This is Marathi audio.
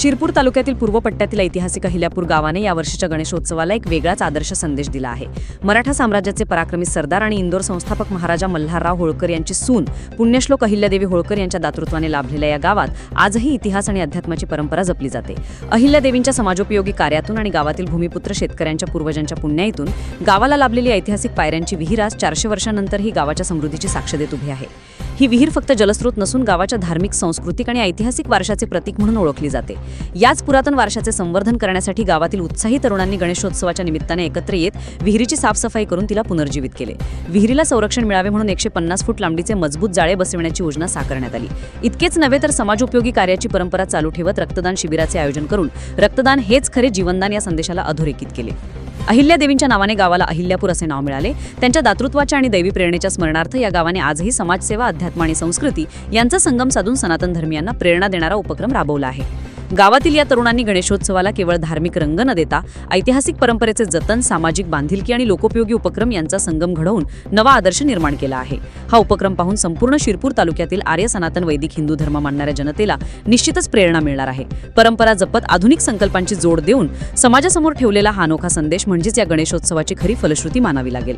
शिरपूर तालुक्यातील पूर्व पट्ट्यातील ऐतिहासिक अहिल्यापूर गावाने या वर्षीच्या गणेशोत्सवाला एक वेगळाच आदर्श संदेश दिला आहे. मराठा साम्राज्याचे पराक्रमी सरदार आणि इंदोर संस्थापक महाराजा मल्हारराव होळकर यांची सून पुण्यश्लोक अहिल्यादेवी होळकर यांच्या दातृत्वाने लाभलेल्या या गावात आजही इतिहास आणि अध्यात्माची परंपरा जपली जाते. अहिल्यादेवींच्या समाजोपयोगी कार्यातून आणि गावातील भूमिपुत्र शेतकऱ्यांच्या पूर्वजांच्या पुण्याईतून गावाला लाभलेली ऐतिहासिक पायऱ्यांची विहीर आज चारशे वर्षांनंतरही गावाच्या समृद्धीची साक्ष देत उभी आहे. ही विहीर फक्त जलस्रोत नसून गावाच्या धार्मिक सांस्कृतिक आणि ऐतिहासिक वारशाचे प्रतीक म्हणून ओळखली जाते. याच पुरातन वारशाचे संवर्धन करण्यासाठी गावातील उत्साही तरुणांनी गणेशोत्सवाच्या निमित्ताने एकत्र येत विहिरीची साफसफाई करून तिला पुनर्जीवित केले. विहिरीला संरक्षण मिळावे म्हणून एकशे पन्नास फूट लांबीचे मजबूत जाळे बसविण्याची योजना साकारण्यात आली. इतकेच नव्हे तर समाजोपयोगी कार्याची परंपरा चालू ठेवत रक्तदान शिबिराचे आयोजन करून रक्तदान हेच खरे जीवनदान या संदेशाला अधोरेखित केले. अहिल्यादेवींच्या नावाने गावाला अहिल्यापूर असे नाव मिळाले. त्यांच्या दातृत्वाच्या आणि दैवी प्रेरणेच्या स्मरणार्थ या गावाने आजही समाजसेवा अध्यात्म आणि संस्कृती यांचा संगम साधून सनातन धर्मियांना प्रेरणा देणारा उपक्रम राबवला आहे. गावातील या तरुणांनी गणेशोत्सवाला केवळ धार्मिक रंग न देता ऐतिहासिक परंपरेचे जतन सामाजिक बांधिलकी आणि लोकोपयोगी उपक्रम यांचा संगम घडवून नवा आदर्श निर्माण केला आहे. हा उपक्रम पाहून संपूर्ण शिरपूर तालुक्यातील आर्य सनातन वैदिक हिंदू धर्म मानणाऱ्या जनतेला निश्चितच प्रेरणा मिळणार आहे. परंपरा जपत आधुनिक संकल्पांची जोड देऊन समाजासमोर ठेवलेला हा अनोखा संदेश म्हणजेच या गणेशोत्सवाची खरी फलश्रुती मानावी लागेल.